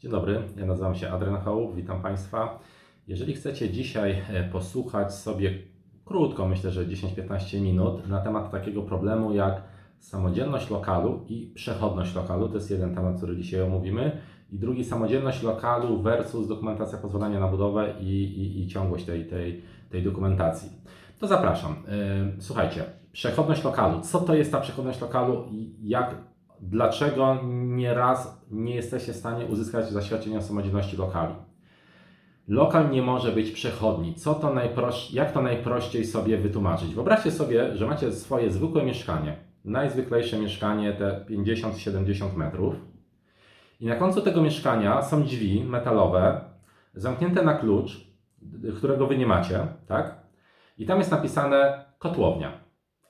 Dzień dobry, ja nazywam się Adrian Hołb, witam Państwa. Jeżeli chcecie dzisiaj e, posłuchać sobie krótko, myślę, że 10-15 minut, na temat takiego problemu jak samodzielność lokalu i przechodność lokalu, to jest jeden temat, który dzisiaj omówimy, i drugi samodzielność lokalu versus dokumentacja pozwolenia na budowę i, i, i ciągłość tej, tej, tej dokumentacji. To zapraszam. E, Słuchajcie, przechodność lokalu. Co to jest ta przechodność lokalu i jak dlaczego nieraz nie jesteście w stanie uzyskać zaświadczenia samodzielności lokali. Lokal nie może być przechodni. Co to najproś, jak to najprościej sobie wytłumaczyć? Wyobraźcie sobie, że macie swoje zwykłe mieszkanie, najzwyklejsze mieszkanie, te 50-70 metrów, i na końcu tego mieszkania są drzwi metalowe, zamknięte na klucz, którego wy nie macie, tak? I tam jest napisane kotłownia.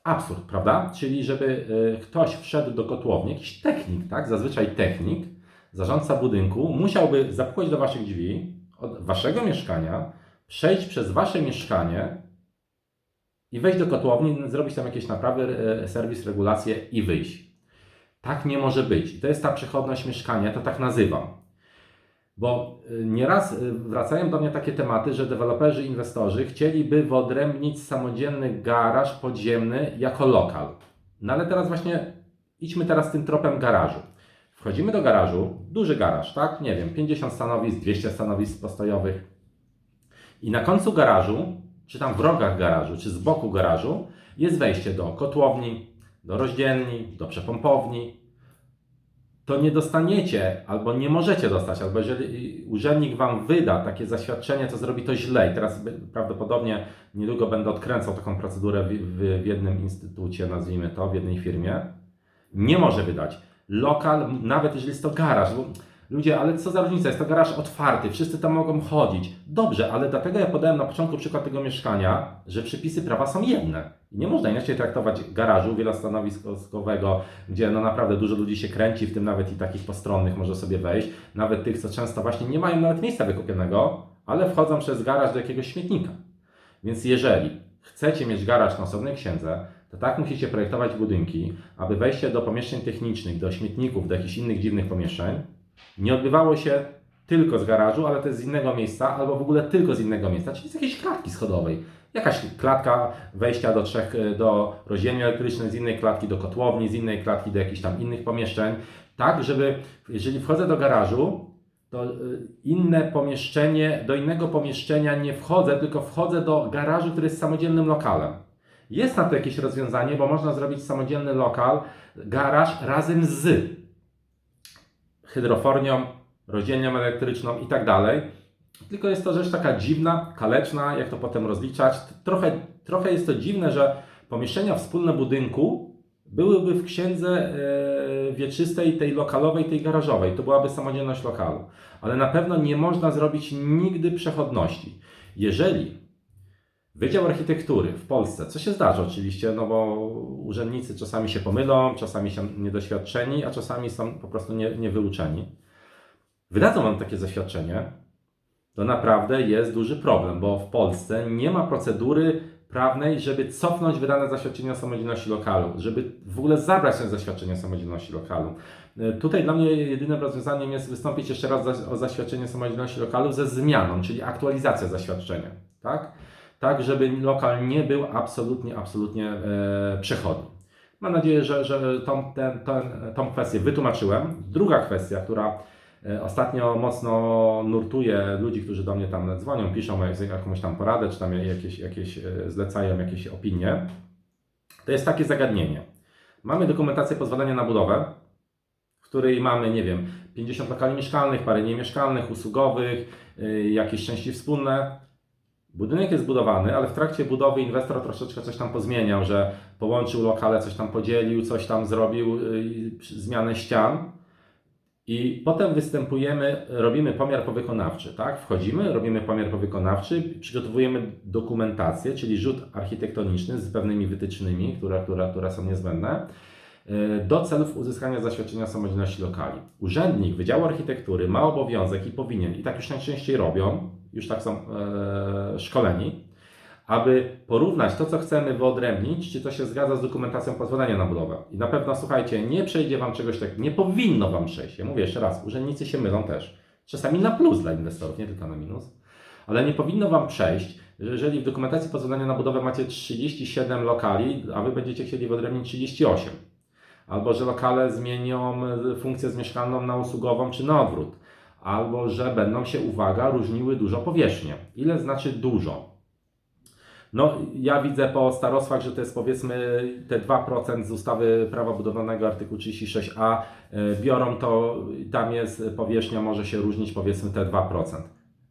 Absurd, prawda? Czyli żeby y, ktoś wszedł do kotłowni, jakiś technik, tak? Zazwyczaj technik, zarządca budynku, musiałby zapukać do waszych drzwi, od waszego mieszkania, przejść przez wasze mieszkanie i wejść do kotłowni, zrobić tam jakieś naprawy, y, serwis, regulacje i wyjść. Tak nie może być. To jest ta przechodność mieszkania, to tak nazywam. Bo y, nieraz y, wracają do mnie takie tematy, że deweloperzy, inwestorzy chcieliby wyodrębnić samodzielny garaż podziemny jako lokal. No ale teraz właśnie idźmy teraz tym tropem garażu. Wchodzimy do garażu, duży garaż, tak? Nie wiem, 50 stanowisk, 200 stanowisk postojowych. I na końcu garażu, czy tam w rogach garażu, czy z boku garażu, jest wejście do kotłowni, do rozdzielni, do przepompowni, to nie dostaniecie, albo nie możecie dostać, albo jeżeli urzędnik Wam wyda takie zaświadczenie, to zrobi to źle. I teraz prawdopodobnie niedługo będę odkręcał taką procedurę w, w jednym instytucie, nazwijmy to, w jednej firmie. Nie może wydać. Lokal, nawet jeżeli jest to garaż, bo ludzie, ale co za różnica, jest to garaż otwarty, wszyscy tam mogą chodzić. Dobrze, ale dlatego ja podałem na początku przykład tego mieszkania, że przepisy prawa są jedne. I nie można inaczej traktować garażu wielostanowiskowego, gdzie no naprawdę dużo ludzi się kręci, w tym nawet i takich postronnych może sobie wejść, nawet tych, co często właśnie nie mają nawet miejsca wykupionego, ale wchodzą przez garaż do jakiegoś śmietnika. Więc jeżeli chcecie mieć garaż na osobnej księdze, to tak musicie projektować budynki, aby wejście do pomieszczeń technicznych, do śmietników, do jakichś innych dziwnych pomieszczeń nie odbywało się tylko z garażu, ale też z innego miejsca, albo w ogóle tylko z innego miejsca, czyli z jakiejś klatki schodowej. Jakaś klatka wejścia do trzech, do rozdzielni elektrycznej, z innej klatki do kotłowni, z innej klatki do jakichś tam innych pomieszczeń, tak, żeby jeżeli wchodzę do garażu, to y, inne pomieszczenie, do innego pomieszczenia nie wchodzę, tylko wchodzę do garażu, który jest samodzielnym lokalem. Jest na to jakieś rozwiązanie, bo można zrobić samodzielny lokal, garaż razem z hydrofornią, rozdzielnią elektryczną i tak dalej. Tylko jest to rzecz taka dziwna, kaleczna, jak to potem rozliczać. Trochę, trochę jest to dziwne, że pomieszczenia wspólne budynku byłyby w księdze e, wieczystej, tej lokalowej, tej garażowej. To byłaby samodzielność lokalu. Ale na pewno nie można zrobić nigdy przechodności. Jeżeli Wydział Architektury w Polsce, co się zdarza oczywiście, no bo urzędnicy czasami się pomylą, czasami są niedoświadczeni, a czasami są po prostu nie, niewyuczeni. Wydadzą Wam takie zaświadczenie, to naprawdę jest duży problem, bo w Polsce nie ma procedury prawnej, żeby cofnąć wydane zaświadczenie o samodzielności lokalu, żeby w ogóle zabrać ten zaświadczenie o samodzielności lokalu. E, Tutaj dla mnie jedynym rozwiązaniem jest wystąpić jeszcze raz o zaświadczenie samodzielności lokalu ze zmianą, czyli aktualizacja zaświadczenia, tak? Tak, żeby lokal nie był absolutnie, absolutnie e, przechodni. Mam nadzieję, że, że tą, ten, ten, tą kwestię wytłumaczyłem. Druga kwestia, która e, ostatnio mocno nurtuje ludzi, którzy do mnie tam dzwonią, piszą jak- jakąś tam poradę, czy tam jakieś, jakieś e, zlecają jakieś opinie, to jest takie zagadnienie. Mamy dokumentację pozwolenia na budowę, w której mamy, nie wiem, 50 lokali mieszkalnych, parę niemieszkalnych, usługowych, jakieś części wspólne. Budynek jest budowany, ale w trakcie budowy inwestor troszeczkę coś tam pozmieniał, że połączył lokale, coś tam podzielił, coś tam zrobił, y, przy- zmianę ścian. I potem występujemy, robimy pomiar powykonawczy, tak? Wchodzimy, robimy pomiar powykonawczy, przygotowujemy dokumentację, czyli rzut architektoniczny z pewnymi wytycznymi, które, które, które są niezbędne, do celów uzyskania zaświadczenia samodzielności lokali. Urzędnik Wydziału Architektury ma obowiązek i powinien, i tak już najczęściej robią, już tak są e, szkoleni, aby porównać to, co chcemy wyodrębnić, czy to się zgadza z dokumentacją pozwolenia na budowę. I na pewno, słuchajcie, nie przejdzie Wam czegoś takiego, nie powinno Wam przejść. Ja mówię jeszcze raz, urzędnicy się mylą też. czasami na plus dla inwestorów, nie tylko na minus. Ale nie powinno Wam przejść, że jeżeli w dokumentacji pozwolenia na budowę macie 37 lokali, a Wy będziecie chcieli wyodrębnić 38. Albo że lokale zmienią e, funkcję z mieszkalną na usługową, czy na odwrót. Albo że będą się, uwaga, różniły dużo powierzchnie. Ile znaczy dużo? No, ja widzę po starostwach, że to jest powiedzmy te 2% z ustawy prawa budowlanego artykuł 36a e, biorą to, tam jest powierzchnia, może się różnić powiedzmy te 2%.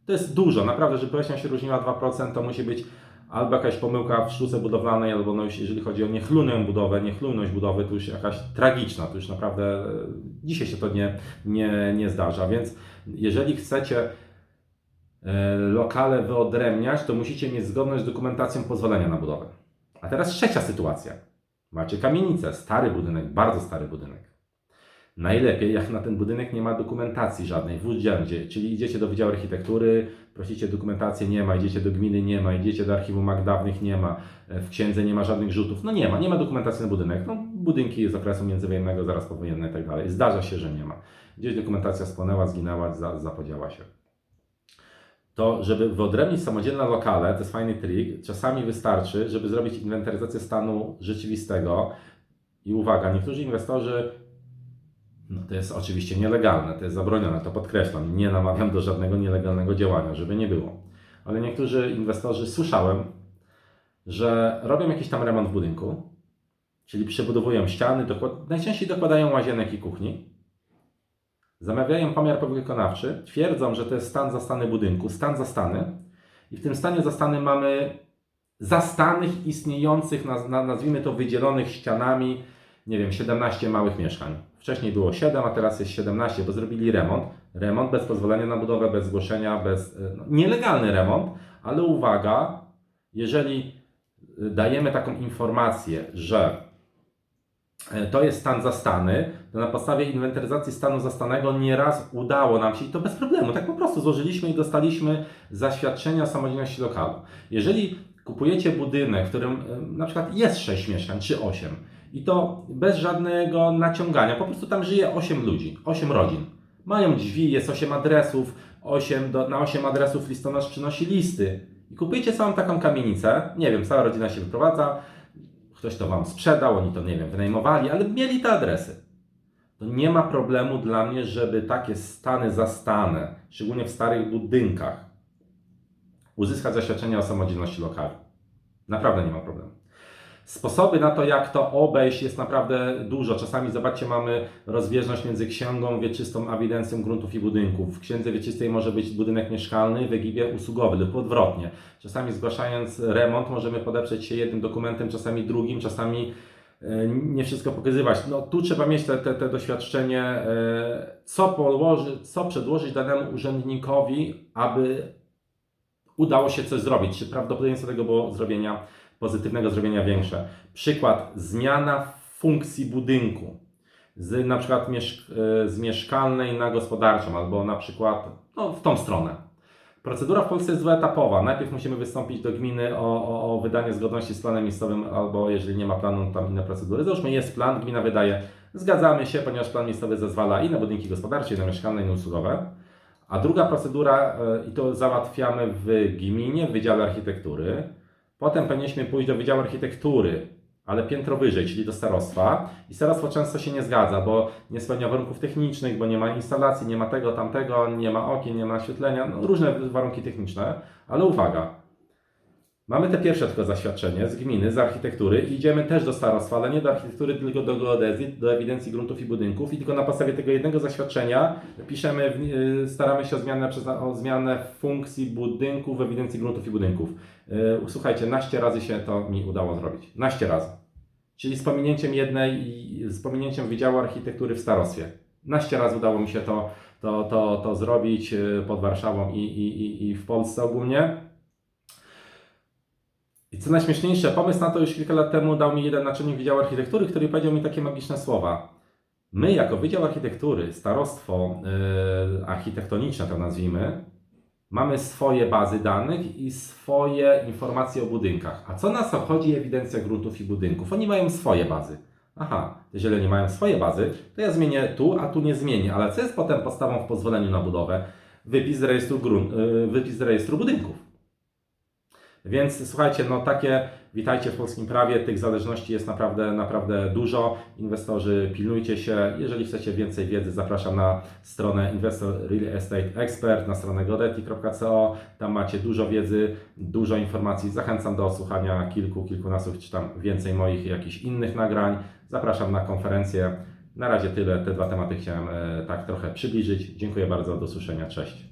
To jest dużo, naprawdę, żeby powierzchnia się różniła 2%, to musi być albo jakaś pomyłka w sztuce budowlanej, albo no, jeżeli chodzi o niechlujną budowę, niechlujność budowy, to już jakaś tragiczna, to już naprawdę e, dzisiaj się to nie, nie, nie zdarza, więc jeżeli chcecie e, lokale wyodrębniać, to musicie mieć zgodność z dokumentacją pozwolenia na budowę. A teraz trzecia sytuacja. Macie kamienicę, stary budynek, bardzo stary budynek. Najlepiej, jak na ten budynek nie ma dokumentacji żadnej. W urzędzie, czyli idziecie do Wydziału Architektury, prosicie dokumentację, nie ma, idziecie do gminy, nie ma, idziecie do archiwum akt dawnych, nie ma, w księdze nie ma żadnych rzutów, no nie ma, nie ma dokumentacji na budynek, no budynki z okresu międzywojennego, zaraz powojenne i tak dalej, zdarza się, że nie ma. Gdzieś dokumentacja spłonęła, zginęła, za, zapodziała się. To, żeby wyodrębnić samodzielne lokale, to jest fajny trik, czasami wystarczy, żeby zrobić inwentaryzację stanu rzeczywistego. I uwaga, niektórzy inwestorzy no to jest oczywiście nielegalne, to jest zabronione, to podkreślam. Nie namawiam do żadnego nielegalnego działania, żeby nie było. Ale niektórzy inwestorzy słyszałem, że robią jakiś tam remont w budynku, czyli przebudowują ściany, dokład... najczęściej dokładają łazienek i kuchni, zamawiają pomiar wykonawczy, twierdzą, że to jest stan zastany budynku, stan zastany i w tym stanie zastany mamy zastanych, istniejących, naz- na- nazwijmy to wydzielonych ścianami, nie wiem, 17 małych mieszkań. Wcześniej było 7, a teraz jest 17, bo zrobili remont. Remont bez pozwolenia na budowę, bez zgłoszenia, bez. e, No, nielegalny remont, ale uwaga, jeżeli y, dajemy taką informację, że e, to jest stan zastany, to na podstawie inwentaryzacji stanu zastanego nieraz udało nam się, i to bez problemu, tak po prostu złożyliśmy i dostaliśmy zaświadczenia samodzielności lokalu. Jeżeli kupujecie budynek, w którym e, na przykład jest 6 mieszkań czy 8, i to bez żadnego naciągania. Po prostu tam żyje 8 ludzi, 8 rodzin. Mają drzwi, jest 8 adresów, 8 do, na 8 adresów listonosz przynosi listy. I kupujcie całą taką kamienicę. Nie wiem, cała rodzina się wyprowadza, ktoś to wam sprzedał, oni to nie wiem, wynajmowali, ale mieli te adresy. To nie ma problemu dla mnie, żeby takie stany zastane, szczególnie w starych budynkach, uzyskać zaświadczenie o samodzielności lokalu. Naprawdę nie ma problemu. Sposoby na to, jak to obejść, jest naprawdę dużo. Czasami, zobaczcie, mamy rozbieżność między księgą wieczystą a ewidencją gruntów i budynków. W księdze wieczystej może być budynek mieszkalny, w EGIBie usługowy lub odwrotnie. Czasami zgłaszając remont możemy podeprzeć się jednym dokumentem, czasami drugim, czasami e, nie wszystko pokazywać. No tu trzeba mieć te, te, te doświadczenie, e, co, położy, co przedłożyć danemu urzędnikowi, aby udało się coś zrobić. Czy prawdopodobieństwo tego było zrobienia pozytywnego zrobienia większe. Przykład, zmiana funkcji budynku z na przykład mieszk- e, z mieszkalnej na gospodarczą, albo na przykład no, w tą stronę. Procedura w Polsce jest dwuetapowa. Najpierw musimy wystąpić do gminy o, o, o wydanie zgodności z planem miejscowym, albo jeżeli nie ma planu, tam inne procedury. Załóżmy, jest plan, gmina wydaje, zgadzamy się, ponieważ plan miejscowy zezwala i na budynki gospodarcze, i na mieszkalne, i na usługowe. A druga procedura, e, i to załatwiamy w gminie, w Wydziale Architektury. Potem powinniśmy pójść do Wydziału Architektury, ale piętro wyżej, czyli do starostwa. I starostwo często się nie zgadza, bo nie spełnia warunków technicznych, bo nie ma instalacji, nie ma tego, tamtego, nie ma okien, nie ma oświetlenia, no, różne warunki techniczne. Ale uwaga, mamy te pierwsze tylko zaświadczenie z gminy, z architektury idziemy też do starostwa, ale nie do architektury, tylko do geodezji, do ewidencji gruntów i budynków i tylko na podstawie tego jednego zaświadczenia piszemy, y, staramy się o zmianę, o zmianę funkcji budynku w ewidencji gruntów i budynków. Yy, Słuchajcie, naście razy się to mi udało zrobić. Naście razy. Czyli z pominięciem jednej i z pominięciem Wydziału Architektury w starostwie. Naście razy udało mi się to, to, to, to zrobić yy, pod Warszawą i, i, i w Polsce ogólnie. I co najśmieszniejsze, pomysł na to już kilka lat temu dał mi jeden naczelnik Wydziału Architektury, który powiedział mi takie magiczne słowa. My, jako Wydział Architektury, starostwo yy, architektoniczne, to nazwijmy, mamy swoje bazy danych i swoje informacje o budynkach. A co nas obchodzi ewidencja gruntów i budynków? Oni mają swoje bazy. Aha, jeżeli oni mają swoje bazy, to ja zmienię tu, a tu nie zmienię. Ale co jest potem podstawą w pozwoleniu na budowę? wypis z rejestru, grun, y, wypis z rejestru budynków. Więc słuchajcie, no takie, witajcie w polskim prawie, tych zależności jest naprawdę, naprawdę dużo. Inwestorzy, pilnujcie się. Jeżeli chcecie więcej wiedzy, zapraszam na stronę Investor Real Estate Expert, na stronę godeti.co. Tam macie dużo wiedzy, dużo informacji. Zachęcam do odsłuchania kilku, kilkunastu, czy tam więcej moich jakichś innych nagrań. Zapraszam na konferencję. Na razie tyle. Te dwa tematy chciałem e, tak trochę przybliżyć. Dziękuję bardzo. Do usłyszenia. Cześć.